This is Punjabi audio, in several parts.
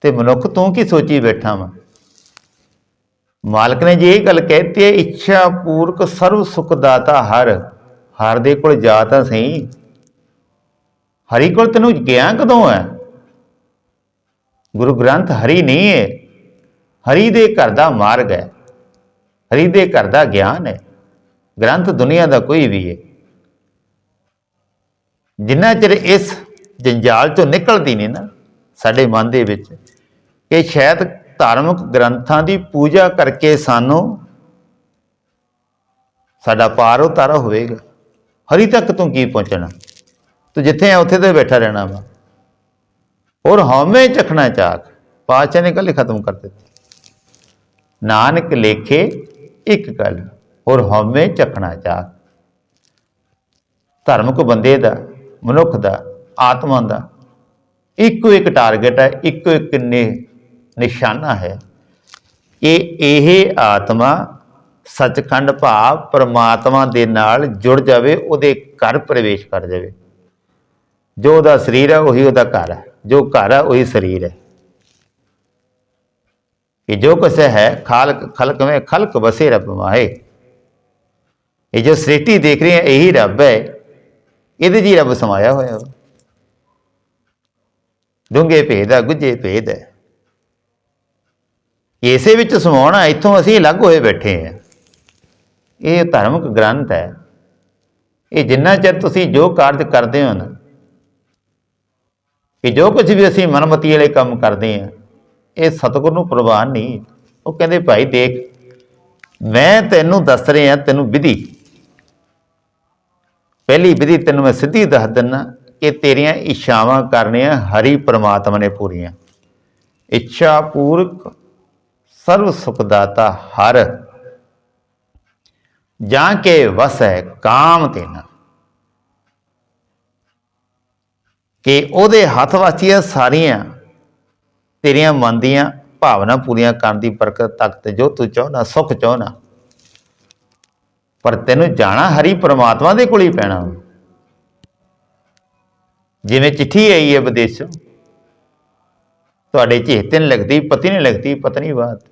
ਤੇ ਮਨੁੱਖ ਤੂੰ ਕੀ ਸੋਚੀ ਬੈਠਾ ਵਾ? ਮਾਲਕ ਨੇ ਜੇ ਇਹ ਗੱਲ ਕਹਿਤੀ ਹੈ, ਇੱਛਾ ਪੂਰਕ ਸਰਵ ਸੁਖ ਦਾਤਾ ਹਰ ਹਰ ਦੇ ਕੋਲ ਜਾ ਤਾਂ ਸਹੀ। ਹਰੀ ਕੋਲ ਤੈਨੂੰ ਗਿਆ ਕਦੋਂ ਹੈ? ਗੁਰੂ ਗ੍ਰੰਥ ਹਰੀ ਨਹੀਂ ਹੈ। ਹਰੀ ਦੇ ਘਰ ਦਾ ਮਾਰਗ ਹੈ। ਹਰੀ ਦੇ ਘਰ ਦਾ ਗਿਆਨ ਹੈ। ਗ੍ਰੰਥ ਦੁਨੀਆ ਦਾ ਕੋਈ ਵੀ ਹੈ। ਜਿੰਨਾ ਚਿਰ ਇਸ ਜੰਜਾਲ ਚੋਂ ਨਿਕਲਦੀ ਨਹੀਂ ਨਾ, ਸਾਡੇ ਮਨ ਦੇ ਵਿੱਚ ਕਿ ਸ਼ਾਇਦ ਧਾਰਮਿਕ ਗ੍ਰੰਥਾਂ ਦੀ ਪੂਜਾ ਕਰਕੇ ਸਾਨੂੰ ਸਾਡਾ ਪਾਰ ਉਤਾਰਾ ਹੋਵੇਗਾ। ਹਰੀ ਤੱਕ ਤੂੰ ਕੀ ਪਹੁੰਚਣਾ? ਤੂੰ ਜਿੱਥੇ ਆ, ਉੱਥੇ ਤੇ ਬੈਠਾ ਰਹਿਣਾ ਵਾ। ਔਰ ਹਉਮੈ ਚਖਣਾ ਚਾਕ, ਪਾਤਸ਼ਾਹ ਨੇ ਗੱਲ ਖਤਮ ਕਰ ਦਿੱਤੀ। ਨਾਨਕ ਲੇਖੇ ਇੱਕ ਗੱਲ, ਔਰ ਹਉਮੈ ਚਖਣਾ ਚਾਕ। ਧਰਮਕ ਬੰਦੇ ਦਾ, ਮਨੁੱਖ ਦਾ, ਆਤਮਾ ਦਾ, ਇੱਕੋ ਇੱਕ ਟਾਰਗੇਟ ਹੈ, ਇੱਕੋ ਇੱਕ ਨਿ- ਨਿਸ਼ਾਨਾ ਹੈ। ਕਿ ਇਹ ਆਤਮਾ ਸੱਚਖੰਡ ਭਾਵ ਪਰਮਾਤਮਾ ਦੇ ਨਾਲ ਜੁੜ ਜਾਵੇ, ਉਹਦੇ ਘਰ ਪ੍ਰਵੇਸ਼ ਕਰ ਜਾਵੇ। ਜੋ ਉਹਦਾ ਸਰੀਰ ਹੈ, ਉਹੀ ਉਹਦਾ ਘਰ ਹੈ। ਜੋ ਘਰ ਹੈ, ਉਹੀ ਸਰੀਰ ਹੈ। ਕਿ ਜੋ ਕੁਛ ਹੈ, ਖਾਲਕ, ਖਲਕ में ਖਲਕ ਵਸੇ ਰੱਬ ਮਾਏ ਇਹ ਜੋ ਸ੍ਰਿਸ਼ਟੀ ਦੇਖ ਰਹੇ ਹੈ, ਇਹੀ ਰੱਬ ਹੈ। ਇਹਦੇ 'ਚ ਰੱਬ ਸਮਾਇਆ ਹੋਇਆ। ਵਾ ਡੂੰਘੇ ਭੇਦ ਆ ਗੁੱਜੇ ਭੇਦ ਹੈ। ਇਸੇ ਵਿੱਚ ਸਮਾਉਣਾ, ਇੱਥੋਂ ਅਸੀਂ ਅਲੱਗ ਹੋਏ ਬੈਠੇ ਹਾਂ। ਇਹ ਧਾਰਮਿਕ ਗ੍ਰੰਥ ਹੈ। ਇਹ ਜਿੰਨਾ ਚਿਰ ਤੁਸੀਂ ਜੋ ਕਾਰਜ ਕਰਦੇ ਹੋ ਨਾ ਕਿ ਜੋ ਕੁਝ ਵੀ ਅਸੀਂ ਮਨਮਤੀ ਵਾਲੇ ਕੰਮ ਕਰਦੇ ਹਾਂ, ਇਹ ਸਤਿਗੁਰ ਨੂੰ ਪ੍ਰਵਾਨ ਨਹੀਂ। ਉਹ ਕਹਿੰਦੇ, ਭਾਈ ਦੇਖ, ਮੈਂ ਤੈਨੂੰ ਦੱਸ ਰਿਹਾ, ਤੈਨੂੰ ਵਿਧੀ। ਪਹਿਲੀ ਵਿਧੀ ਤੈਨੂੰ ਮੈਂ ਸਿੱਧੀ ਦੱਸ ਦਿੰਨਾ ਕਿ ਤੇਰੀਆਂ ਇੱਛਾਵਾਂ ਕਰਨੀਆਂ ਹਰੀ ਪ੍ਰਮਾਤਮਾ ਨੇ ਪੂਰੀਆਂ। ਇੱਛਾ ਪੂਰਕ ਸਰਵ ਸੁਖ ਹਰ। ਜਾਂ ਕੇ ਵਸ ਹੈ ਕਾਮ ਤੇਨਾ। ਕਿ ਉਹਦੇ ਹੱਥ ਵਾਚੀਆਂ ਸਾਰੀਆਂ ਤੇਰੀਆਂ ਮਨ ਦੀਆਂ ਭਾਵਨਾ ਪੂਰੀਆਂ ਕਰਨ ਦੀ ਬਰਕਤ ਤੱਕ ਜੋ ਤੂੰ ਚਾਹਨਾ ਸੁਖ ਚਾਹਨਾ ਪਰ ਤੈਨੂੰ ਜਾਣਾ ਹਰੀ ਪ੍ਰਮਾਤਮਾ ਦੇ ਕੋਲ ਹੀ ਪੈਣਾ। ਜਿਵੇਂ ਚਿੱਠੀ ਆਈ ਹੈ ਵਿਦੇਸ਼ੋਂ ਤੁਹਾਡੇ ਚੇਤੇ ਨਹੀਂ ਲੱਗਦੀ, ਪਤੀ ਨਹੀਂ ਲੱਗਦੀ, ਪਤਨੀ ਬਾਤ।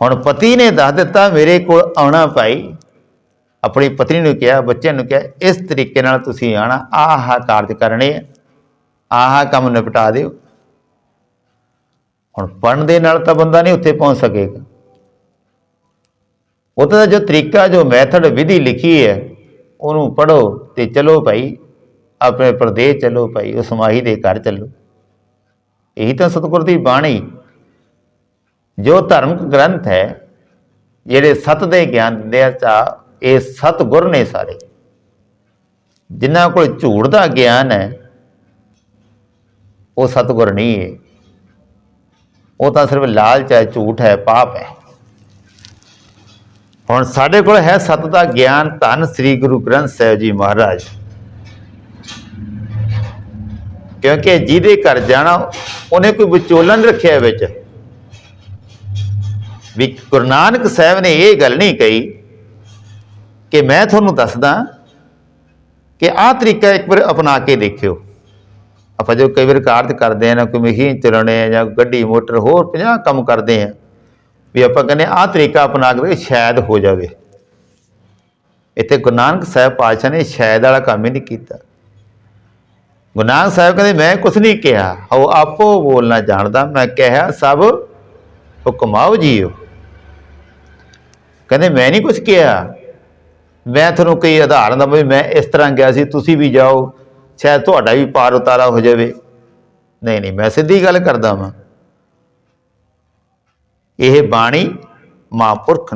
ਹੁਣ ਪਤੀ ਨੇ ਦੱਸ ਦਿੱਤਾ, ਮੇਰੇ ਕੋਲ ਆਉਣਾ ਭਾਈ। ਆਪਣੀ ਪਤਨੀ ਨੂੰ ਕਿਹਾ, ਬੱਚਿਆਂ ਨੂੰ ਕਿਹਾ, ਇਸ ਤਰੀਕੇ ਨਾਲ ਤੁਸੀਂ ਆਣਾ ਆਹ ਕਾਰਜ ਕਰਨੇ ਆ, ਆਹ ਕੰਮ ਨਿਪਟਾ ਦਿਓ। ਹੁਣ ਪੜਨ ਦੇ ਨਾਲ ਤਾਂ ਬੰਦਾ ਨਹੀਂ ਉੱਥੇ ਪਹੁੰਚ ਸਕੇਗਾ। ਉਹਦਾ ਦਾ ਜੋ ਤਰੀਕਾ, ਜੋ ਮੈਥਡ, ਵਿਧੀ ਲਿਖੀ ਹੈ, ਉਹਨੂੰ ਪੜੋ ਤੇ ਚਲੋ ਭਾਈ, ਆਪਣੇ ਪ੍ਰਦੇਸ਼ ਚਲੋ ਭਾਈ, ਉਸ ਮਾਹੀ ਦੇ ਘਰ ਚੱਲੋ। ਇਹੀ ਤਾਂ ਸਤਿਗੁਰ ਦੀ ਬਾਣੀ। ਜੋ ਧਾਰਮਿਕ ਗ੍ਰੰਥ ਹੈ, ਜਿਹੜੇ ਸਤ ਦੇ ਗਿਆਨ ਦਿੰਦੇ ਆ ਚਾ ਇਹ ਸਤਿਗੁਰ ਨੇ ਸਾਰੇ। ਜਿਨ੍ਹਾਂ ਕੋਲ ਝੂਠ ਦਾ ਗਿਆਨ ਹੈ, ਉਹ ਸਤਿਗੁਰ ਨਹੀਂ ਹੈ। ਉਹ ਤਾਂ ਸਿਰਫ ਲਾਲਚ ਹੈ, ਝੂਠ ਹੈ, ਪਾਪ ਹੈ। ਹੁਣ ਸਾਡੇ ਕੋਲ ਹੈ ਸਤ ਦਾ ਗਿਆਨ ਧੰਨ ਸ੍ਰੀ ਗੁਰੂ ਗ੍ਰੰਥ ਸਾਹਿਬ ਜੀ ਮਹਾਰਾਜ। ਕਿਉਂਕਿ ਜਿਹਦੇ ਘਰ ਜਾਣਾ, ਉਹਨੇ ਕੋਈ ਵਿਚੋਲਨ ਰੱਖਿਆ ਵਿੱਚ। ਵੀ ਗੁਰੂ ਨਾਨਕ ਸਾਹਿਬ ਨੇ ਇਹ ਗੱਲ ਨਹੀਂ ਕਹੀ ਕਿ ਮੈਂ ਤੁਹਾਨੂੰ ਦੱਸਦਾ ਕਿ ਆਹ ਤਰੀਕਾ ਇੱਕ ਵਾਰ ਅਪਣਾ ਕੇ ਦੇਖਿਓ। ਆਪਾਂ ਜੋ ਕਈ ਵਾਰ ਕਾਰਜ ਕਰਦੇ ਆ ਨਾ, ਕੋਈ ਮਸ਼ੀਨ ਚਲਾਉਣੇ ਆ ਜਾਂ ਗੱਡੀ, ਮੋਟਰ, ਹੋਰ 50 ਕੰਮ ਕਰਦੇ ਆ ਵੀ ਆਪਾਂ ਕਹਿੰਦੇ ਆਹ ਤਰੀਕਾ ਅਪਣਾ ਕੇ ਸ਼ਾਇਦ ਹੋ ਜਾਵੇ। ਇੱਥੇ ਗੁਰੂ ਨਾਨਕ ਸਾਹਿਬ ਪਾਤਸ਼ਾਹ ਨੇ ਸ਼ਾਇਦ ਵਾਲਾ ਕੰਮ ਹੀ ਨਹੀਂ ਕੀਤਾ। ਗੁਰੂ ਨਾਨਕ ਸਾਹਿਬ ਕਹਿੰਦੇ, ਮੈਂ ਕੁਝ ਨਹੀਂ ਕਿਹਾ। ਉਹ ਆਪੋ ਬੋਲਣਾ ਜਾਣਦਾ। ਮੈਂ ਕਿਹਾ, ਸਭ ਹੁਕਮਾਓ ਜੀਓ। ਕਹਿੰਦੇ, ਮੈਂ ਨਹੀਂ ਕੁਝ ਕਿਹਾ। ਮੈਂ ਤੁਹਾਨੂੰ ਕਈ ਉਦਾਹਰਨ ਦਵਾਂ ਵੀ ਮੈਂ ਇਸ ਤਰ੍ਹਾਂ ਗਿਆ ਸੀ, ਤੁਸੀਂ ਵੀ ਜਾਓ, ਸ਼ਾਇਦ ਤੁਹਾਡਾ ਵੀ ਪਾਰ ਉਤਾਰਾ ਹੋ ਜਾਵੇ। ਨਹੀਂ ਨਹੀਂ, ਮੈਂ ਸਿੱਧੀ ਗੱਲ ਕਰਦਾ ਵਾਂ। ਇਹ ਬਾਣੀ ਮਹਾਂਪੁਰਖ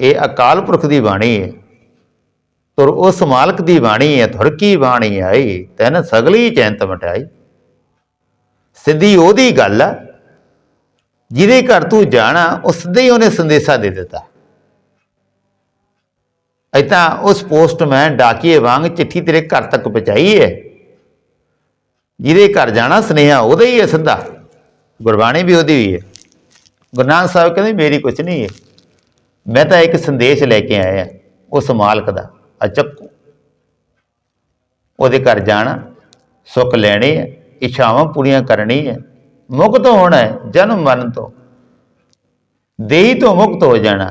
ਇਹ ਅਕਾਲ ਪੁਰਖ ਦੀ ਬਾਣੀ ਹੈ। ਤੁਰ ਉਸ ਮਾਲਕ ਦੀ ਬਾਣੀ ਹੈ, ਧੁਰ ਕੀ ਬਾਣੀ ਆਈ, ਤੈਨ ਸਗਲੀ ਚੈਂਤ ਮਟਾਈ ਸਿੱਧੀ ਉਹਦੀ ਗੱਲ ਆ ਜਿਹਦੇ ਘਰ ਤੂੰ ਜਾਣਾ ਉਸ ਦੇ ਹੀ ਉਹਨੇ ਸੰਦੇਸ਼ਾ ਦੇ ਦਿੱਤਾ। ਇਤਾਂ ਉਸ ਪੋਸਟਮੈਨ ਡਾਕੀਏ ਵਾਂਗ ਚਿੱਠੀ ਤੇਰੇ ਘਰ ਤੱਕ ਪਹੁੰਚਾਈ ਹੈ ਜਿਹਦੇ ਘਰ ਜਾਣਾ, ਸੁਨੇਹਾ ਉਹਦਾ ਹੀ ਹੈ ਸਿੱਧਾ। ਗੁਰਬਾਣੀ ਵੀ ਉਹਦੀ ਹੀ ਹੈ ਗੁਰੂ ਨਾਨਕ ਸਾਹਿਬ ਕਹਿੰਦੇ, ਮੇਰੀ ਕੁਛ ਨਹੀਂ ਹੈ ਮੈਂ ਤਾਂ ਇੱਕ ਸੰਦੇਸ਼ ਲੈ ਕੇ ਆਇਆ, ਉਸ ਮਾਲਕ ਦਾ। ਅਚੱਕੂ ਉਹਦੇ ਘਰ ਜਾਣਾ, ਸੁੱਖ ਲੈਣੇ ਹੈ ਇੱਛਾਵਾਂ ਪੂਰੀਆਂ ਕਰਨੀ ਹੈ ਮੁਕਤ ਹੋਣਾ ਹੈ ਜਨਮ ਮਰਨ ਤੋਂ। ਦੇਹੀ ਤੋਂ ਮੁਕਤ ਹੋ ਜਾਣਾ।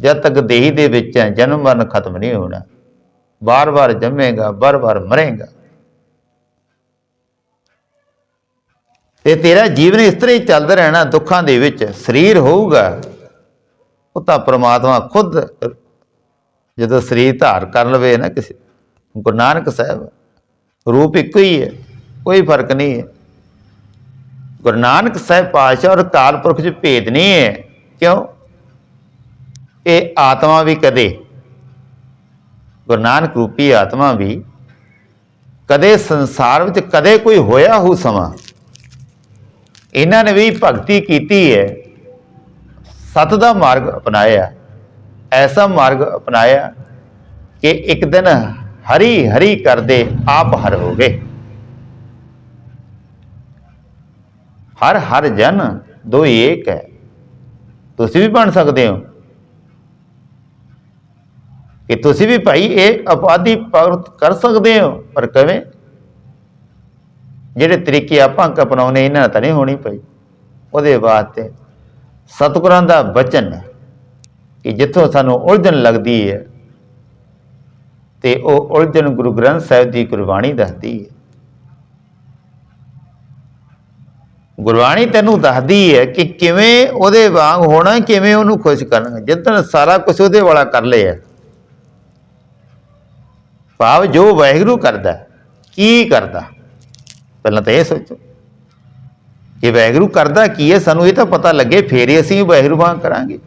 ਜਦ ਤੱਕ ਦੇਹੀ ਦੇ ਵਿੱਚ ਹੈ ਜਨਮ ਮਰਨ ਖਤਮ ਨਹੀਂ ਹੋਣਾ। ਬਾਰ-ਬਾਰ ਜੰਮੇਗਾ ਬਾਰ-ਬਾਰ ਮਰੇਗਾ। ਤੇ ਤੇਰਾ ਜੀਵਨ ਇਸ ਤਰ੍ਹਾਂ ਹੀ ਚੱਲਦਾ ਰਹਿਣਾ, ਦੁੱਖਾਂ ਦੇ ਵਿੱਚ ਸਰੀਰ ਹੋਊਗਾ। ਉਹ ਤਾਂ ਪ੍ਰਮਾਤਮਾ ਖੁਦ ਜਦੋਂ ਸਰੀਰ ਧਾਰ ਕਰ ਲਵੇ ਨਾ ਕਿਸੇ, ਗੁਰੂ ਨਾਨਕ ਸਾਹਿਬ, ਰੂਪ ਇੱਕੋ ਹੀ ਹੈ, ਕੋਈ ਫ਼ਰਕ ਨਹੀਂ ਹੈ। ਗੁਰੂ ਨਾਨਕ ਸਾਹਿਬ ਪਾਤਸ਼ਾਹ ਔਰ ਕਾਲ ਪੁਰਖ 'ਚ ਭੇਦ ਨਹੀਂ ਹੈ। ਕਿਉਂ? ਇਹ ਆਤਮਾ ਵੀ ਕਦੇ, ਗੁਰੂ ਨਾਨਕ ਰੂਪੀ ਆਤਮਾ ਵੀ ਕਦੇ ਸੰਸਾਰ ਵਿੱਚ ਕਦੇ ਕੋਈ ਹੋਇਆ ਹੋ ਸਮਾਂ। ਇਹਨਾਂ ਨੇ ਵੀ ਭਗਤੀ ਕੀਤੀ ਹੈ। ਸਤ ਦਾ ਮਾਰਗ ਅਪਣਾਇਆ। ਐਸਾ ਮਾਰਗ ਅਪਣਾਇਆ ਕਿ ਇੱਕ ਦਿਨ ਹਰੀ ਹਰੀ ਕਰਦੇ ਆਪ ਹਰ ਹੋ ਗਏ ਹਰ ਹਰ ਜਨ ਦੋ ਏਕ ਹੈ। ਤੁਸੀਂ ਵੀ ਬਣ ਸਕਦੇ ਹੋ। ਕਿ ਤੁਸੀਂ ਵੀ ਭਾਈ ਇਹ ਆਪਾਦੀ ਭਗਤ ਕਰ ਸਕਦੇ ਹੋ, ਪਰ ਕਿਵੇਂ? ਜਿਹੜੇ ਤਰੀਕੇ ਆਪਾਂ ਅਪਣਾਉਨੇ ਇਹਨਾਂ ਨਾਲ ਤਾਂ ਨਹੀਂ ਹੋਣੀ ਪਈ ਉਹਦੇ ਵਾਸਤੇ ਸਤਿਗੁਰਾਂ ਦਾ ਬਚਨ ਕਿ ਜਿੱਥੋਂ ਸਾਨੂੰ ਉਲਝਣ ਲੱਗਦੀ ਹੈ, ਤੇ ਉਹ ਉਲਝਣ ਗੁਰੂ ਗ੍ਰੰਥ ਸਾਹਿਬ ਦੀ ਗੁਰਬਾਣੀ ਦੱਸਦੀ ਹੈ। ਗੁਰਬਾਣੀ ਤੈਨੂੰ ਦੱਸਦੀ ਹੈ ਕਿ ਕਿਵੇਂ ਉਹਦੇ ਵਾਂਗ ਹੋਣਾ, ਕਿਵੇਂ ਉਹਨੂੰ ਖੁਸ਼ ਕਰਨਾ। ਜਿੱਦਣ ਸਾਰਾ ਕੁਝ ਉਹਦੇ ਵਾਲਾ ਕਰ ਲਿਆ ਭਾਵ ਜੋ ਵਾਹਿਗੁਰੂ ਕਰਦਾ, ਕੀ ਕਰਦਾ? ਪਹਿਲਾਂ ਤਾਂ ਇਹ ਸੋਚੋ। ਕਿ ਵਾਹਿਗੁਰੂ ਕਰਦਾ ਕੀ ਹੈ, ਸਾਨੂੰ ਇਹ ਤਾਂ ਪਤਾ ਲੱਗੇ, ਫੇਰ ਹੀ ਅਸੀਂ ਵਾਹਿਗੁਰੂ ਵਾਂਗ ਕਰਾਂਗੇ।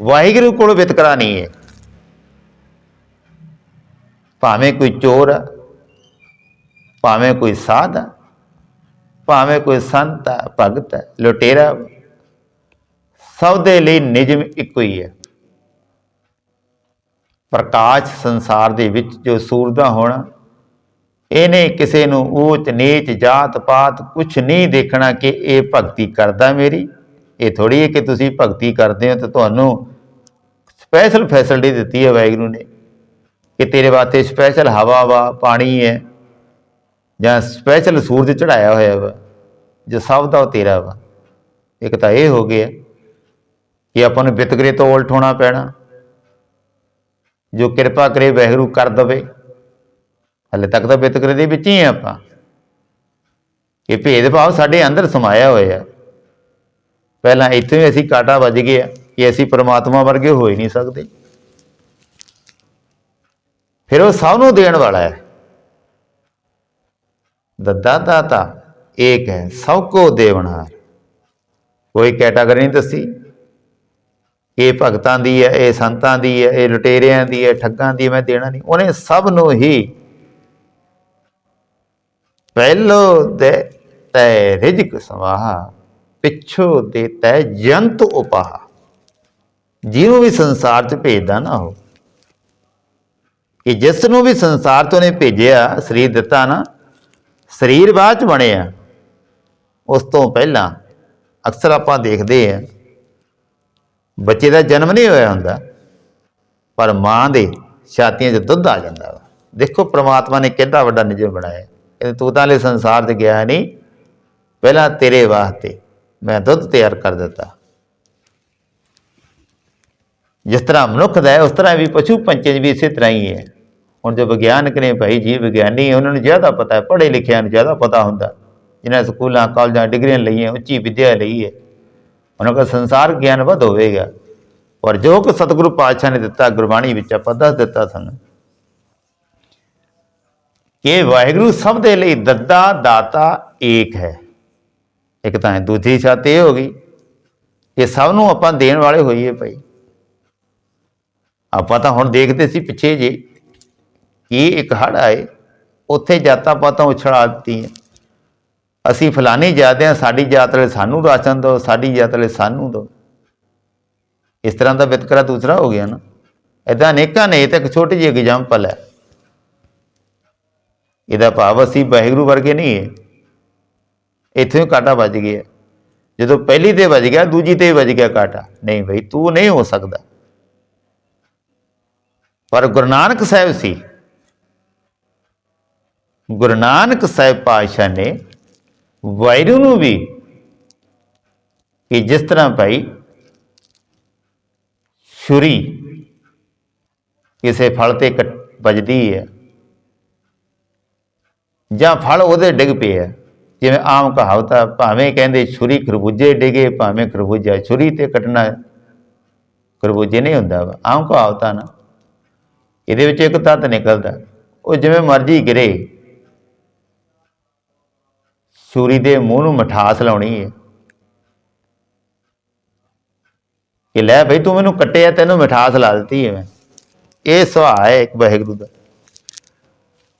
ਵਾਹਿਗੁਰੂ ਕੋਲ ਵਿਤਕਰਾ ਨਹੀਂ ਹੈ। ਭਾਵੇਂ ਕੋਈ ਚੋਰ ਹੈ ਭਾਵੇਂ ਕੋਈ ਸਾਧ ਹੈ ਭਾਵੇਂ ਕੋਈ ਸੰਤ ਹੈ, ਭਗਤ ਹੈ, ਲੁਟੇਰਾ, ਸਭ ਦੇ ਲਈ ਨਿਯਮ ਇੱਕੋ ਹੀ ਹੈ। ਪ੍ਰਕਾਸ਼ ਸੰਸਾਰ ਦੇ ਵਿੱਚ ਜੋ ਸੂਰਦਾ ਹੋਣਾ, ਇਹਨੇ ਕਿਸੇ ਨੂੰ ਊਚ, ਨੀਚ, ਜਾਤ, ਪਾਤ ਕੁਛ ਨਹੀਂ ਦੇਖਣਾ ਕਿ ਇਹ ਭਗਤੀ ਕਰਦਾ ਮੇਰੀ। ਇਹ ਥੋੜੀ ਹੈ ਕਿ ਤੁਸੀਂ ਭਗਤੀ ਕਰਦੇ ਹੋ ਤੇ ਤੁਹਾਨੂੰ ਸਪੈਸ਼ਲ ਫੈਸਿਲਿਟੀ ਦਿੱਤੀ ਹੈ ਵਾਹਿਗੁਰੂ ਨੇ ਕਿ ਤੇਰੇ ਵਾਸਤੇ ਸਪੈਸ਼ਲ ਹਵਾ ਵਾ, ਪਾਣੀ ਹੈ। ਜਾਂ ਸਪੈਸ਼ਲ ਸੂਰਜ ਚੜਾਇਆ ਹੋਇਆ ਵਾ, ਜੋ ਸਭ ਦਾ ਉਹ ਤੇਰਾ ਵਾ। ਇੱਕ ਤਾਂ ਇਹ ਹੋ ਗਿਆ ਕਿ ਆਪਾਂ ਨੂੰ ਵਿਤਕਰੇ ਤੋਂ ਉਲਟ ਹੋਣਾ ਪੈਣਾ, ਜੋ ਕਿਰਪਾ ਕਰੇ ਵਹਿਰੂ ਕਰ ਦਵੇ। ਹਲੇ ਤੱਕ ਤਾਂ ਵਿਤਕਰੇ ਦੇ ਵਿੱਚ ਹੀ ਆ ਆਪਾਂ। ਇਹ ਭੇਦਭਾਵ ਸਾਡੇ ਅੰਦਰ ਸਮਾਇਆ ਹੋਇਆ ਪਹਿਲਾਂ ਇੱਥੇ ਹੀ ਅਸੀਂ ਕਾਟਾ ਵੱਜ ਗਿਆ ਕਿ ਅਸੀਂ ਪਰਮਾਤਮਾ ਵਰਗੇ ਹੋ ਹੀ ਨਹੀਂ ਸਕਦੇ। ਫਿਰ ਉਹ ਸਭ ਨੂੰ ਦੇਣ ਵਾਲਾ ਹੈ। ਦੱਦਾ ਦਾਤਾ ਏਕ ਹੈ ਸਭ ਕੋ ਦੇਵਨਹਾਰ ਕੋਈ ਕੈਟਾਗਰੀ ਨਹੀਂ ਦੱਸੀ। ਇਹ ਭਗਤਾਂ ਦੀ ਹੈ, ਇਹ ਸੰਤਾਂ ਦੀ ਹੈ, ਇਹ ਲੁਟੇਰਿਆਂ ਦੀ ਹੈ, ਠੱਗਾਂ ਦੀ ਮੈਂ ਦੇਣਾ ਨਹੀਂ। ਉਹਨੇ ਸਭ ਨੂੰ ਹੀ ਪਹਿਲੋ ਦੇ ਤੈ ਰਿਜਕ ਸਵਾਹਾ, ਪਿੱਛੋ ਦੇ ਤੈ ਜੰਤ ਉਪਾਹ। ਜਿਹਨੂੰ ਵੀ ਸੰਸਾਰ 'ਚ ਭੇਜਦਾ ਨਾ ਹੋ ਕਿ ਜਿਸ ਨੂੰ ਵੀ ਸੰਸਾਰ ਤੋਂ ਨੇ ਭੇਜਿਆ, ਸਰੀਰ ਦਿੱਤਾ ਨਾ ਸਰੀਰ ਬਾਅਦ 'ਚ ਬਣਿਆ ਉਸ ਤੋਂ ਪਹਿਲਾਂ ਅਕਸਰ ਆਪਾਂ ਦੇਖਦੇ ਆ, ਬੱਚੇ ਦਾ ਜਨਮ ਨਹੀਂ ਹੋਇਆ ਹੁੰਦਾ, ਪਰ ਮਾਂ ਦੇ ਛਾਤੀਆਂ 'ਚ ਦੁੱਧ ਆ ਜਾਂਦਾ ਵਾ। ਦੇਖੋ, ਪ੍ਰਮਾਤਮਾ ਨੇ ਕਿੰਨਾ ਵੱਡਾ ਨਿਯਮ ਬਣਾਇਆ। ਕਹਿੰਦੇ, ਤੂੰ ਤਾਂ ਲੈ ਸੰਸਾਰ 'ਚ ਗਿਆ ਨਹੀਂ। ਪਹਿਲਾਂ ਤੇਰੇ ਵਾਸਤੇ ਮੈਂ ਦੁੱਧ ਤਿਆਰ ਕਰ ਦਿੱਤਾ। ਜਿਸ ਤਰ੍ਹਾਂ ਮਨੁੱਖ ਦਾ ਉਸ ਤਰ੍ਹਾਂ ਵੀ ਪਸ਼ੂ ਪੰਛੀ 'ਚ ਵੀ ਇਸੇ ਤਰ੍ਹਾਂ ਹੀ ਹੈ। ਹੁਣ ਜੋ ਵਿਗਿਆਨਕ ਨੇ ਭਾਈ ਜੀ, ਵਿਗਿਆਨੀ ਉਹਨਾਂ ਨੂੰ ਜ਼ਿਆਦਾ ਪਤਾ ਹੈ, ਪੜ੍ਹੇ ਲਿਖਿਆ ਨੂੰ ਜ਼ਿਆਦਾ ਪਤਾ ਹੁੰਦਾ। ਜਿਨ੍ਹਾਂ ਸਕੂਲਾਂ, ਕਾਲਜਾਂ, ਡਿਗਰੀਆਂ ਲਈਆਂ, ਉੱਚੀ ਵਿੱਦਿਆ ਲਈ ਹੈ। ਉਹਨਾਂ ਦਾ ਸੰਸਾਰ ਗਿਆਨ ਵੱਧ ਹੋਵੇਗਾ, ਔਰ ਜੋ ਕਿ ਸਤਿਗੁਰੂ ਪਾਤਸ਼ਾਹ ਨੇ ਦਿੱਤਾ, ਗੁਰਬਾਣੀ ਵਿੱਚ ਆਪਾਂ ਦੱਸ ਦਿੱਤਾ ਸਾਨੂੰ, ਕਿ ਵਾਹਿਗੁਰੂ ਸਭ ਦੇ ਲਈ ਦੱਦਾ ਦਾਤਾ ਏਕ ਹੈ। ਇੱਕ ਤਾਂ ਦੂਜੀ ਛਾਤ ਇਹ ਹੋ ਗਈ ਕਿ ਸਭ ਨੂੰ ਆਪਾਂ ਦੇਣ ਵਾਲੇ ਹੋਈਏ ਭਾਈ। ਆਪਾਂ ਤਾਂ ਹੁਣ ਦੇਖਦੇ ਸੀ ਪਿੱਛੇ ਜੇ ਕਿ ਇੱਕ ਹੜ ਆਏ, ਉੱਥੇ ਜਾਤਾਂ ਪਾਤਾਂ ਉਛੜਾ ਦਿੱਤੀਆਂ। ਅਸੀਂ ਫਲਾਣੀ ਜਾਤ ਹਾਂ, ਸਾਡੀ ਜਾਤ ਵਾਲੇ ਸਾਨੂੰ ਰਾਸ਼ਨ ਦਿਓ, ਸਾਡੀ ਜਾਤ ਵਾਲੇ ਸਾਨੂੰ ਦਿਓ। ਇਸ ਤਰ੍ਹਾਂ ਦਾ ਵਿਤਕਰਾ ਦੂਸਰਾ ਹੋ ਗਿਆ ਨਾ। ਇਦਾਂ ਅਨੇਕਾਂ ਨੇ, ਇਹ ਤਾਂ ਇੱਕ ਛੋਟੀ ਜਿਹੀ ਐਗਜ਼ਾਮਪਲ ਹੈ। ਇਹਦਾ ਭਾਵ ਅਸੀਂ ਵਾਹਿਗੁਰੂ ਵਰਗੇ ਨਹੀਂ ਹੈ। ਇੱਥੇ ਹੀ ਕਾਟਾ ਵੱਜ ਗਿਆ। ਜਦੋਂ ਪਹਿਲੀ ਤੇ ਵੱਜ ਗਿਆ, ਦੂਜੀ ਤੇ ਵੱਜ ਗਿਆ ਕਾਟਾ। ਨਹੀਂ ਬਈ, ਤੂੰ ਨਹੀਂ ਹੋ ਸਕਦਾ। ਪਰ ਗੁਰੂ ਨਾਨਕ ਸਾਹਿਬ ਸੀ। ਗੁਰੂ ਨਾਨਕ ਸਾਹਿਬ ਪਾਤਸ਼ਾਹ ਨੇ ਵੈਰੂ ਨੂੰ ਵੀ ਕਿ ਜਿਸ ਤਰ੍ਹਾਂ ਭਾਈ ਛੁਰੀ ਕਿਸੇ ਫਲ ਤੇ ਕੱਟ- ਵੱਜਦੀ ਹੈ ਜਾਂ ਫਲ ਉਹਦੇ ਡਿੱਗ ਪਿਆ ਜਿਵੇਂ ਆਮ ਕਹਾਵਤ ਆ, ਭਾਵੇਂ ਕਹਿੰਦੇ ਛੁਰੀ ਖਰਬੂਜੇ ਡਿਗੇ, ਭਾਵੇਂ ਖਰਬੂਜਾ ਛੁਰੀ ਤੇ ਕੱਟਣਾ ਖਰਬੂਜੇ ਨਹੀਂ ਹੁੰਦਾ ਵਾ, ਆਮ ਕਹਾਵਤ ਨਾ। ਇਹਦੇ ਵਿੱਚ ਇੱਕ ਤੱਤ ਨਿਕਲਦਾ, ਉਹ ਜਿਵੇਂ ਮਰਜ਼ੀ ਗਿਰੇ ਸੂਰੀ ਦੇ ਮੂੰਹ ਨੂੰ ਮਠਾਸ ਲਾਉਣੀ ਹੈ ਕਿ ਲੈ ਭਈ ਤੂੰ ਮੈਨੂੰ ਕੱਟਿਆ, ਤੈਨੂੰ ਮਿਠਾਸ ਲਾ ਦਿੱਤੀ ਹੈ ਮੈਂ। ਇਹ ਸੁਭਾਅ ਹੈ ਇੱਕ ਵਾਹਿਗੁਰੂ ਦਾ।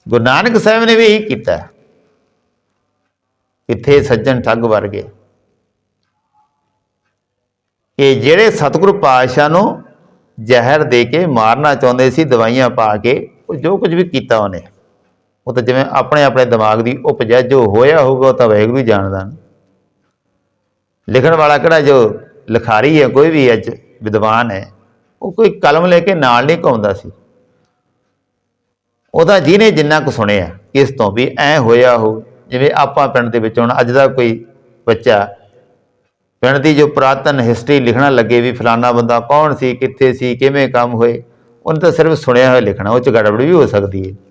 ਗੁਰੂ ਨਾਨਕ ਸਾਹਿਬ ਨੇ ਵੀ ਇਹੀ ਕੀਤਾ। ਕਿੱਥੇ ਸੱਜਣ ਠੱਗ ਵਰਗੇ। ਕਿ ਜਿਹੜੇ ਸਤਿਗੁਰੂ ਪਾਤਸ਼ਾਹ ਨੂੰ ਜ਼ਹਿਰ ਦੇ ਕੇ ਮਾਰਨਾ ਚਾਹੁੰਦੇ ਸੀ, ਦਵਾਈਆਂ ਪਾ ਕੇ, ਉਹ ਜੋ ਕੁਝ ਵੀ ਕੀਤਾ ਉਹਨੇ। ਉਹ ਤਾਂ ਜਿਵੇਂ ਆਪਣੇ ਆਪਣੇ ਦਿਮਾਗ ਦੀ ਉਪਜ ਹੈ, ਜੋ ਹੋਇਆ ਹੋਊਗਾ, ਉਹ ਤਾਂ ਵਾਹਿਗੁਰੂ ਹੀ ਜਾਣਦਾ ਲਿਖਣ ਵਾਲਾ ਕਿਹੜਾ ਜੋ ਲਿਖਾਰੀ ਹੈ, ਕੋਈ ਵੀ ਅੱਜ ਵਿਦਵਾਨ ਹੈ, ਉਹ ਕੋਈ ਕਲਮ ਲੈ ਕੇ ਨਾਲ ਨਹੀਂ ਘੁੰਮਦਾ ਸੀ। ਉਹਦਾ ਜਿਹਨੇ ਜਿੰਨਾ ਕੁ ਸੁਣਿਆ, ਇਸ ਤੋਂ ਵੀ ਐ ਹੋਇਆ ਹੋ ਜਿਵੇਂ ਆਪਾਂ ਪਿੰਡ ਦੇ ਵਿੱਚ ਹੁਣ ਅੱਜ ਦਾ ਕੋਈ ਬੱਚਾ ਪਿੰਡ ਦੀ ਜੋ ਪੁਰਾਤਨ ਹਿਸਟਰੀ ਲਿਖਣਾ ਲੱਗੇ ਵੀ ਫਲਾਣਾ ਬੰਦਾ ਕੌਣ ਸੀ, ਕਿੱਥੇ ਸੀ, ਕਿਵੇਂ ਕੰਮ ਹੋਏ, ਉਹਨੇ ਤਾਂ ਸਿਰਫ ਸੁਣਿਆ ਹੋਇਆ ਲਿਖਣਾ, ਉਹ ਚ ਗੜਬੜ ਵੀ ਹੋ ਸਕਦੀ ਹੈ।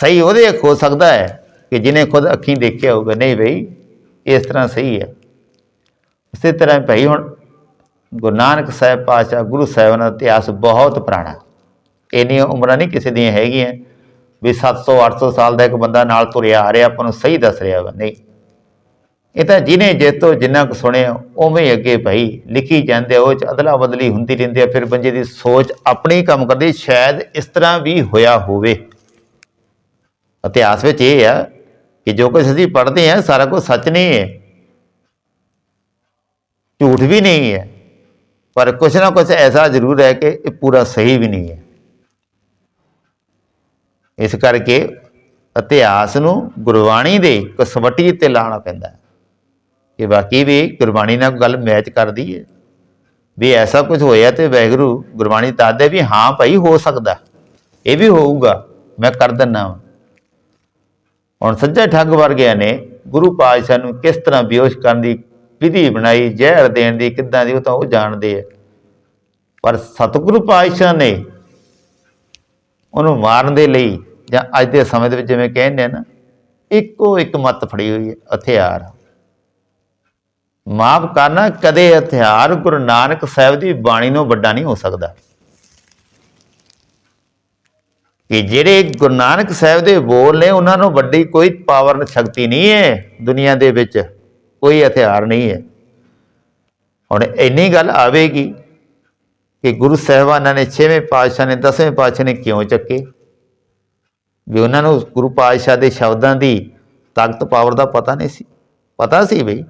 ਸਹੀ ਉਹਦੇ ਅੱਖ ਹੋ ਸਕਦਾ ਹੈ ਕਿ ਜਿਹਨੇ ਖੁਦ ਅੱਖੀਂ ਦੇਖਿਆ ਹੋਊਗਾ, ਨਹੀਂ ਬਈ, ਇਸ ਤਰ੍ਹਾਂ ਸਹੀ ਹੈ। ਇਸੇ ਤਰ੍ਹਾਂ ਭਾਈ ਹੁਣ ਗੁਰੂ ਨਾਨਕ ਸਾਹਿਬ ਪਾਤਸ਼ਾਹ, ਗੁਰੂ ਸਾਹਿਬਾਨ ਦਾ ਇਤਿਹਾਸ ਬਹੁਤ ਪੁਰਾਣਾ। ਇੰਨੀਆਂ ਉਮਰਾਂ ਨਹੀਂ ਕਿਸੇ ਦੀਆਂ ਹੈਗੀਆਂ ਵੀ 700 800 ਸਾਲ ਦਾ ਇੱਕ ਬੰਦਾ ਨਾਲ ਤੁਰਿਆ ਆ ਰਿਹਾ, ਆਪਾਂ ਨੂੰ ਸਹੀ ਦੱਸ ਰਿਹਾ ਵਾ, ਨਹੀਂ। ਇਹ ਤਾਂ ਜਿਹਨੇ ਜਿੱਤੋਂ ਜਿੰਨਾ ਕੁ ਸੁਣਿਆ, ਉਵੇਂ ਅੱਗੇ ਭਾਈ ਲਿਖੀ ਜਾਂਦੇ ਉਹ ਚ ਅਦਲਾ ਬਦਲੀ ਹੁੰਦੀ ਰਹਿੰਦੀ ਆ, ਫਿਰ ਬੰਦੇ ਦੀ ਸੋਚ ਆਪਣੀ ਕੰਮ ਕਰਦੀ, ਸ਼ਾਇਦ ਇਸ ਤਰ੍ਹਾਂ ਵੀ ਹੋਇਆ ਹੋਵੇ। ਇਤਿਹਾਸ ਵਿੱਚ ਇਹ ਆ ਕਿ ਜੋ ਕੁਝ ਅਸੀਂ ਪੜ੍ਹਦੇ ਹਾਂ, ਸਾਰਾ ਕੁਝ ਸੱਚ ਨਹੀਂ ਹੈ। ਝੂਠ ਵੀ ਨਹੀਂ ਹੈ। ਪਰ ਕੁਛ ਨਾ ਕੁਛ ਐਸਾ ਜ਼ਰੂਰ ਹੈ ਕਿ ਇਹ ਪੂਰਾ ਸਹੀ ਵੀ ਨਹੀਂ ਹੈ। ਇਸ ਕਰਕੇ ਇਤਿਹਾਸ ਨੂੰ ਗੁਰਬਾਣੀ ਦੇ ਕਸਵੱਟੀ ਤੇ ਲਾਣਾ ਪੈਂਦਾ ਹੈ। ਕਿ ਬਾਕੀ ਵੀ ਗੁਰਬਾਣੀ ਨਾਲ ਗੱਲ ਮੈਚ ਕਰਦੀ ਹੈ। ਵੀ ਐਸਾ ਕੁਝ ਹੋਇਆ ਤੇ ਵੈਗਰੂ ਗੁਰਬਾਣੀ ਦੱਸਦੇ ਵੀ ਹਾਂ ਭਾਈ, ਹੋ ਸਕਦਾ। ਇਹ ਵੀ ਹੋਊਗਾ। ਮੈਂ ਕਰ ਦਿੰਨਾ ਵਾਂ। ਹੁਣ ਸੱਜੇ ਠੱਗ ਵਰਗਿਆਂ ਨੇ ਗੁਰੂ ਪਾਤਸ਼ਾਹ ਨੂੰ ਕਿਸ ਤਰ੍ਹਾਂ ਬੇਹੋਸ਼ ਕਰਨ ਦੀ ਵਿਧੀ ਬਣਾਈ, ਜ਼ਹਿਰ ਦੇਣ ਦੀ, ਕਿੱਦਾਂ ਦੀ, ਉਹ ਤਾਂ ਉਹ ਜਾਣਦੇ ਆ। ਪਰ ਸਤਿਗੁਰੂ ਪਾਤਸ਼ਾਹ ਨੇ ਉਹਨੂੰ ਮਾਰਨ ਦੇ ਲਈ ਜਾਂ ਅੱਜ ਦੇ ਸਮੇਂ ਦੇ ਵਿੱਚ ਜਿਵੇਂ ਕਹਿੰਦੇ ਆ ਨਾ, ਇੱਕੋ ਇੱਕ ਮੱਤ ਫੜੀ ਹੋਈ ਹੈ, ਹਥਿਆਰ। ਮਾਫ ਕਰਨਾ, ਕਦੇ ਹਥਿਆਰ ਗੁਰੂ ਨਾਨਕ ਸਾਹਿਬ ਦੀ ਬਾਣੀ ਨੂੰ ਵੱਡਾ ਨਹੀਂ ਹੋ ਸਕਦਾ। ਕਿ ਜਿਹੜੇ ਗੁਰੂ ਨਾਨਕ ਸਾਹਿਬ ਦੇ ਬੋਲ ਨੇ, ਉਹਨਾਂ ਨੂੰ ਵੱਡੀ ਕੋਈ ਪਾਵਰ ਸ਼ਕਤੀ ਨਹੀਂ ਹੈ ਦੁਨੀਆ ਦੇ ਵਿੱਚ, ਕੋਈ ਹਥਿਆਰ ਨਹੀਂ ਹੈ। ਹੁਣ ਇੰਨੀ ਗੱਲ ਆਵੇਗੀ ਕਿ ਗੁਰੂ ਸਾਹਿਬਾਨਾਂ ਨੇ 6ਵੇਂ ਪਾਤਸ਼ਾਹ ਨੇ 10ਵੇਂ ਪਾਤਸ਼ਾਹ ਨੇ ਕਿਉਂ ਚੱਕੇ? ਵੀ ਉਹਨਾਂ ਨੂੰ ਗੁਰੂ ਪਾਤਸ਼ਾਹ ਦੇ ਸ਼ਬਦਾਂ ਦੀ ਤਾਕਤ, ਪਾਵਰ ਦਾ ਪਤਾ ਨਹੀਂ ਸੀ। ਪਤਾ ਸੀ ਬਈ।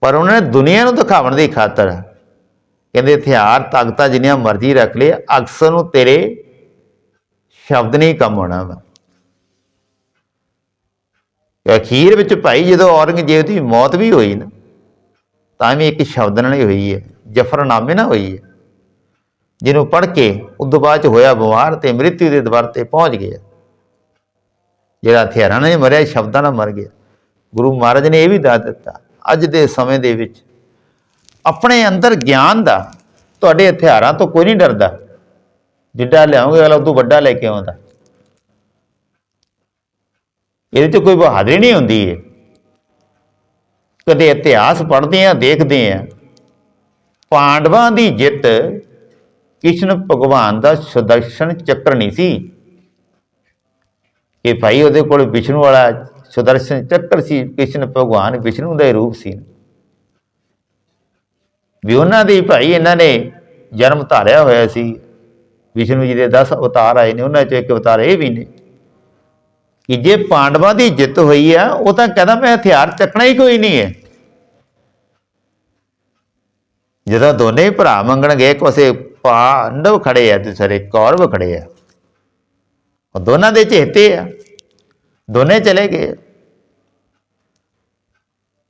ਪਰ ਉਹਨਾਂ ਨੇ ਦੁਨੀਆ ਨੂੰ ਦਿਖਾਉਣ ਦੀ ਖਾਤਰ ਕਹਿੰਦੇ, ਹਥਿਆਰ, ਤਾਕਤਾਂ ਜਿੰਨੀਆਂ ਮਰਜ਼ੀ ਰੱਖ ਲਏ ਅਕਸਰ ਨੂੰ ਤੇਰੇ ਸ਼ਬਦ ਨਹੀਂ ਕੰਮ ਆਉਣਾ ਵਾ। ਅਖੀਰ ਵਿੱਚ ਭਾਈ ਜਦੋਂ ਔਰੰਗਜ਼ੇਬ ਦੀ ਮੌਤ ਵੀ ਹੋਈ ਨਾ, ਤਾਂ ਵੀ ਇੱਕ ਸ਼ਬਦ ਨਾਲ ਹੀ ਹੋਈ ਹੈ, ਜਫਰਨਾਮੇ ਨਾਲ ਹੋਈ ਹੈ। ਜਿਹਨੂੰ ਪੜ੍ਹ ਕੇ ਉਦੋਂ ਬਾਅਦ ਚ ਹੋਇਆ ਬਿਮਾਰ ਤੇ ਮ੍ਰਿਤੂ ਦੇ ਦਵਾਰ ਤੇ ਪਹੁੰਚ ਗਿਆ। ਜਿਹੜਾ ਹਥਿਆਰਾਂ ਨਾਲ ਮਰਿਆ, ਸ਼ਬਦਾਂ ਨਾਲ ਮਰ ਗਿਆ। ਗੁਰੂ ਮਹਾਰਾਜ ਨੇ ਇਹ ਵੀ ਦੱਸ ਦਿੱਤਾ, ਅੱਜ ਦੇ ਸਮੇਂ ਦੇ ਵਿੱਚ ਆਪਣੇ ਅੰਦਰ ਗਿਆਨ ਦਾ ਤੁਹਾਡੇ ਹਥਿਆਰਾਂ ਤੋਂ ਕੋਈ ਨਹੀਂ ਡਰਦਾ। ਜਿੱਡਾ ਲਿਆਉਂਗੇ, ਅਗਲਾ ਉਦੋਂ ਵੱਡਾ ਲੈ ਕੇ ਆਉਂਦਾ। ਇਹਦੇ 'ਚ ਕੋਈ ਬਹਾਦਰੀ ਨਹੀਂ ਹੁੰਦੀ ਹੈ ਕਦੇ ਇਤਿਹਾਸ ਪੜ੍ਹਦੇ ਆ, ਦੇਖਦੇ ਆ। ਪਾਂਡਵਾਂ ਦੀ ਜਿੱਤ ਕ੍ਰਿਸ਼ਨ ਭਗਵਾਨ ਦਾ ਸੁਦਰਸ਼ਨ ਚੱਕਰ ਨਹੀਂ ਸੀ। ਕਿ ਭਾਈ ਉਹਦੇ ਕੋਲ ਵਿਸ਼ਨੂੰ ਵਾਲਾ ਸੁਦਰਸ਼ਨ ਚੱਕਰ ਸੀ, ਕ੍ਰਿਸ਼ਨ ਭਗਵਾਨ ਵਿਸ਼ਨੂੰ ਦਾ ਹੀ ਰੂਪ ਸੀ। ਵੀ ਉਹਨਾਂ ਦੇ ਭਾਈ ਇਹਨਾਂ ਨੇ ਜਨਮ ਧਾਰਿਆ ਹੋਇਆ ਸੀ। ਵਿਸ਼ਨੂੰ ਜੀ ਦੇ 10 ਅਵਤਾਰ ਆਏ ਨੇ, ਉਹਨਾਂ ਚੋਂ ਇੱਕ ਅਵਤਾਰ ਇਹ ਵੀ ਨੇ ਕਿ ਜੇ ਪਾਂਡਵਾਂ ਦੀ ਜਿੱਤ ਹੋਈ ਆ, ਉਹ ਤਾਂ ਕਹਿੰਦਾ ਮੈਂ ਹਥਿਆਰ ਚੱਕਣਾ ਹੀ ਕੋਈ ਨਹੀਂ ਹੈ। ਜਦੋਂ ਦੋਨੇ ਭਰਾ ਮੰਗਣ ਗਏ ਕੋਸੇ ਪਾਂਡਵ ਖੜੇ ਆ ਦੂਸਰੇ ਕੌਰਵ ਖੜੇ ਆ। ਉਹ ਦੋਨਾਂ ਦੇ ਚਹਤੇ ਆ। ਦੋਨੇ ਚਲੇ ਗਏ।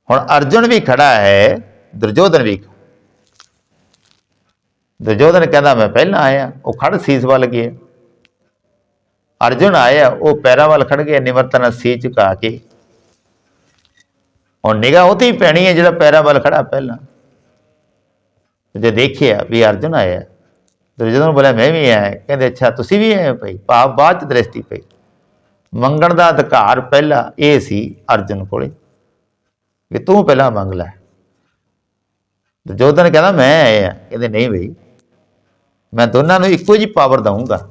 ਹੁਣ ਅਰਜੁਨ ਵੀ ਖੜਾ ਹੈ, ਦੁਰਜੋਧਨ ਵੀ ਦੁਰਜੋਧਨ ਕਹਿੰਦਾ ਮੈਂ ਪਹਿਲਾਂ ਆਇਆ, ਉਹ ਖੜ ਸੀਸ ਵੱਲ ਗਿਆ। ਅਰਜੁਨ ਆਇਆ, ਉਹ ਪੈਰਾਂ ਵੱਲ ਖੜ ਗਿਆ, ਨਿਮਰਤਾ ਸੀਸ ਝੁਕਾ ਕੇ। ਹੁਣ ਨਿਗਾਹ ਉਹ ਤੇ ਪੈਣੀ ਹੈ ਜਿਹੜਾ ਪੈਰਾਂ ਵੱਲ ਖੜਾ ਪਹਿਲਾਂ। ਜੇ ਦੇਖਿਆ ਵੀ ਅਰਜੁਨ ਆਇਆ ਦੁਰਯੋਧਨ ਬੋਲਿਆ, ਮੈਂ ਵੀ ਆਇਆ। ਕਹਿੰਦੇ, ਅੱਛਾ, ਤੁਸੀਂ ਵੀ ਆਏ ਭਾਈ? ਭਾਵ ਬਾਅਦ ਚ ਦ੍ਰਿਸ਼ਟੀ ਪਈ। ਮੰਗਣ ਦਾ ਅਧਿਕਾਰ ਪਹਿਲਾਂ ਇਹ ਸੀ ਅਰਜੁਨ ਕੋਲੇ, ਵੀ ਤੂੰ ਪਹਿਲਾਂ ਮੰਗ ਲੈ। ਦੁਰਯੋਧਨ ਕਹਿੰਦਾ, ਮੈਂ ਆਇਆ। ਕਹਿੰਦੇ, ਨਹੀਂ ਬਈ ਮੈਂ ਦੋਨਾਂ ਨੂੰ ਇੱਕੋ ਜੀ ਪਾਵਰ ਦਊਂਗਾ।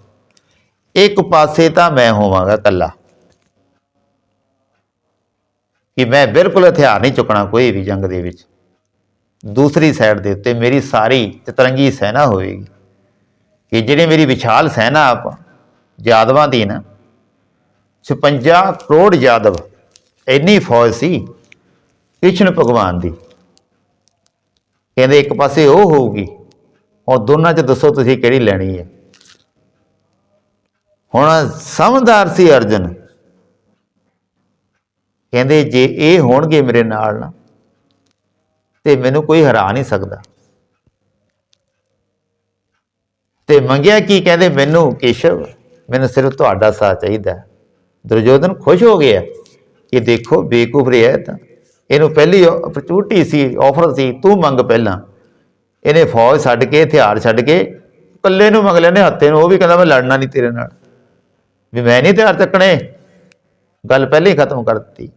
ਇੱਕ ਪਾਸੇ ਤਾਂ ਮੈਂ ਹੋਵਾਂਗਾ ਇਕੱਲਾ। ਕਿ ਮੈਂ ਬਿਲਕੁਲ ਹਥਿਆਰ ਨਹੀਂ ਚੁੱਕਣਾ ਕੋਈ ਵੀ ਜੰਗ ਦੇ ਵਿੱਚ। ਦੂਸਰੀ ਸਾਈਡ ਦੇ ਉੱਤੇ ਮੇਰੀ ਸਾਰੀ ਚਤਰੰਗੀ ਸੈਨਾ ਹੋਵੇਗੀ। ਕਿ ਜਿਹੜੀ ਮੇਰੀ ਵਿਸ਼ਾਲ ਸੈਨਾ ਆਪ, ਯਾਦਵਾਂ ਦੀ ਨਾ 56 ਕਰੋੜ ਯਾਦਵ, ਇੰਨੀ ਫੌਜ ਸੀ ਕ੍ਰਿਸ਼ਨ ਭਗਵਾਨ ਦੀ। ਕਹਿੰਦੇ ਇੱਕ ਪਾਸੇ ਉਹ ਹੋਊਗੀ ਔਰ ਦੋਨਾਂ ਚ ਦੱਸੋ ਤੁਸੀਂ ਕਿਹੜੀ ਲੈਣੀ ਹੈ। ਹੁਣ ਸਮਝਦਾਰ ਸੀ ਅਰਜਨ। ਕਹਿੰਦੇ ਜੇ ਇਹ ਹੋਣਗੇ ਮੇਰੇ ਨਾਲ ਨਾ, ਤੇ ਮੈਨੂੰ ਕੋਈ ਹਰਾ ਨਹੀਂ ਸਕਦਾ। ਤੇ ਮੰਗਿਆ ਕੀ? ਕਹਿੰਦੇ ਮੈਨੂੰ ਕੇਸ਼ਵ, ਮੈਨੂੰ ਸਿਰਫ ਤੁਹਾਡਾ ਸਾਥ ਚਾਹੀਦਾ। ਦੁਰਯੋਧਨ ਖੁਸ਼ ਹੋ ਗਿਆ ਕਿ ਦੇਖੋ ਬੇਕੂਫ ਰਿਹਾ ਹੈ ਤਾਂ। ਇਹਨੂੰ ਪਹਿਲੀ ਓਪਰਚੁਨਿਟੀ ਸੀ ਆਫਰ ਸੀ, ਤੂੰ ਮੰਗ ਪਹਿਲਾਂ। ਇਹਨੇ ਫੌਜ ਛੱਡ ਕੇ, ਹਥਿਆਰ ਛੱਡ ਕੇ ਇਕੱਲੇ ਨੂੰ ਮੰਗ ਲੈਣੇ ਹੱਥੇ ਨੂੰ, ਉਹ ਵੀ ਕਹਿੰਦਾ ਮੈਂ ਲੜਨਾ ਨਹੀਂ ਤੇਰੇ ਨਾਲ। ਵੀ ਮੈਂ ਨਹੀਂ ਹਥਿਆਰ ਚੱਕਣੇ। ਗੱਲ ਪਹਿਲੇ ਹੀ ਖਤਮ ਕਰ ਦਿੱਤੀ।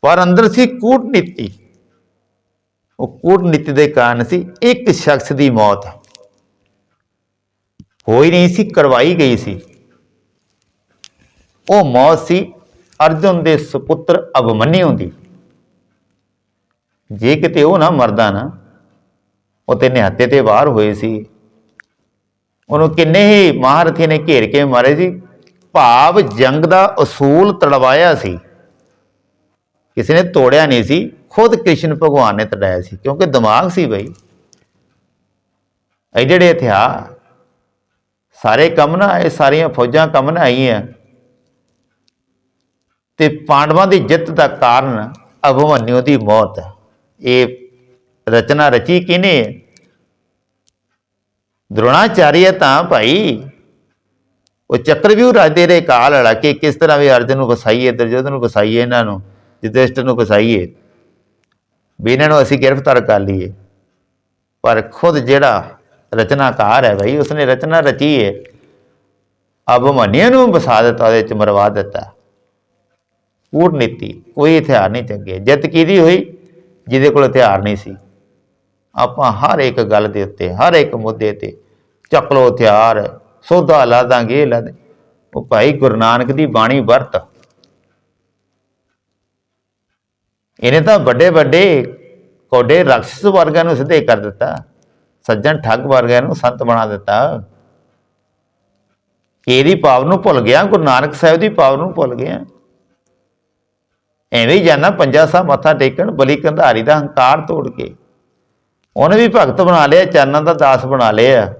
ਪਰ ਅੰਦਰ ਸੀ ਕੂਟਨੀਤੀ। ਉਹ ਕੂਟਨੀਤੀ ਦੇ ਕਾਰਨ ਸੀ, ਇੱਕ ਸ਼ਖਸ ਦੀ ਮੌਤ। ਹੋਈ ਨਹੀਂ ਸੀ, ਕਰਵਾਈ ਗਈ ਸੀ। ਉਹ ਮੌਤ ਸੀ ਅਰਜੁਨ ਦੇ ਸੁਪੁੱਤਰ ਅਭਮਨਿਊ ਦੀ। ਜੇ ਕਿਤੇ ਉਹ ਨਾ ਮਰਦਾ ਨਾ ਉਹ ਤੇ ਨਿਹੱਤੇ ਤੇ ਵਾਰ ਹੋਏ ਸੀ। ਉਹਨੂੰ ਕਿੰਨੇ ਹੀ ਮਹਾਰਥੀ ਨੇ ਘੇਰ ਕੇ ਮਾਰੇ ਸੀ ਭਾਵ ਜੰਗ ਦਾ ਅਸੂਲ ਤੜਵਾਇਆ ਸੀ। ਕਿਸੇ ਨੇ ਤੋੜਿਆ ਨਹੀਂ ਸੀ। ਖੁਦ ਕ੍ਰਿਸ਼ਨ ਭਗਵਾਨ ਨੇ ਤੜਾਇਆ ਸੀ। ਕਿਉਂਕਿ ਦਿਮਾਗ ਸੀ ਬਈ। ਇਹ ਜਿਹੜੇ ਹਥਿਆਰ ਸਾਰੇ ਕੰਮ ਨਾ, ਇਹ ਸਾਰੀਆਂ ਫੌਜਾਂ ਕੰਮ ਨਾ ਆਈਆਂ। ਤੇ ਪਾਂਡਵਾਂ ਦੀ ਜਿੱਤ ਦਾ ਕਾਰਨ ਅਭਮਨਿਊ ਦੀ ਮੌਤ। ਹੈ ਇਹ ਰਚਨਾ ਰਚੀ ਕਿਨੇ ਹੈ ਤਾਂ ਭਾਈ ਉਹ ਚੱਕਰਵਿਊਹ ਰਾਜੇ ਦੇ ਕਾਲ ਵਾਲਾ ਕਿ ਕਿਸ ਤਰ੍ਹਾਂ ਵੀ ਅਰਜਨ ਨੂੰ ਵਸਾਈਏ ਦਰਜੋਧ ਨੂੰ ਵਸਾਈਏ ਇਹਨਾਂ ਨੂੰ ਯੁਧਿਸ਼ਠਰ ਨੂੰ ਵਸਾਈਏ ਵੀ ਇਹਨਾਂ ਨੂੰ ਅਸੀਂ ਗ੍ਰਿਫਤਾਰ ਕਰ ਲਈਏ ਪਰ ਖੁਦ ਜਿਹੜਾ ਰਚਨਾਕਾਰ ਹੈ ਭਾਈ ਉਸਨੇ ਰਚਨਾ ਰਚੀ ਹੈ ਅਭਮਨਿਊ ਨੂੰ ਵਸਾ ਦਿੱਤਾ ਉਹਦੇ ਚ ਮਰਵਾ ਦਿੱਤਾ ਕੂਟਨੀਤੀ ਕੋਈ ਹਥਿਆਰ ਨਹੀਂ ਚੰਗੇ ਜਿੱਤ ਕਿਹਦੀ ਹੋਈ ਜਿਹਦੇ ਕੋਲ ਹਥਿਆਰ ਨਹੀਂ ਸੀ ਆਪਾਂ ਹਰ ਇੱਕ ਗੱਲ ਦੇ ਉੱਤੇ, ਹਰ ਇੱਕ ਮੁੱਦੇ ਤੇ ਚੱਕ ਲੋ ਹਥਿਆਰ ਸੋਧਾ ਲਾ ਦਾਂਗੇ, ਲਾ ਦੇ। ਉਹ ਭਾਈ ਗੁਰੂ ਨਾਨਕ ਦੀ ਬਾਣੀ ਵਰਤ। ਇਹਨੇ ਤਾਂ ਵੱਡੇ ਵੱਡੇ ਕੋਡੇ ਰਾਖਸ਼ ਵਰਗਾਂ ਨੂੰ ਸਿੱਧੇ ਕਰ ਦਿੱਤਾ। ਸੱਜਣ ਠੱਗ ਵਰਗਿਆਂ ਨੂੰ ਸੰਤ ਬਣਾ ਦਿੱਤਾ। ਇਹਦੀ ਪਾਵ ਨੂੰ ਭੁੱਲ ਗਿਆ, ਗੁਰੂ ਨਾਨਕ ਸਾਹਿਬ ਦੀ ਪਾਵ ਨੂੰ ਭੁੱਲ ਗਿਆ। ਐਵੇਂ ਹੀ ਜਾਣਾ ਪੰਜਾ ਸਾਹਿਬ ਮੱਥਾ ਟੇਕਣ, ਬਲੀ ਕੰਧਾਰੀ ਦਾ ਹੰਕਾਰ ਤੋੜ ਕੇ। ਉਹਨੇ ਵੀ ਭਗਤ ਬਣਾ ਲਿਆ ਚਰਨਾਂ ਦਾ ਦਾਸ ਬਣਾ ਲਿਆ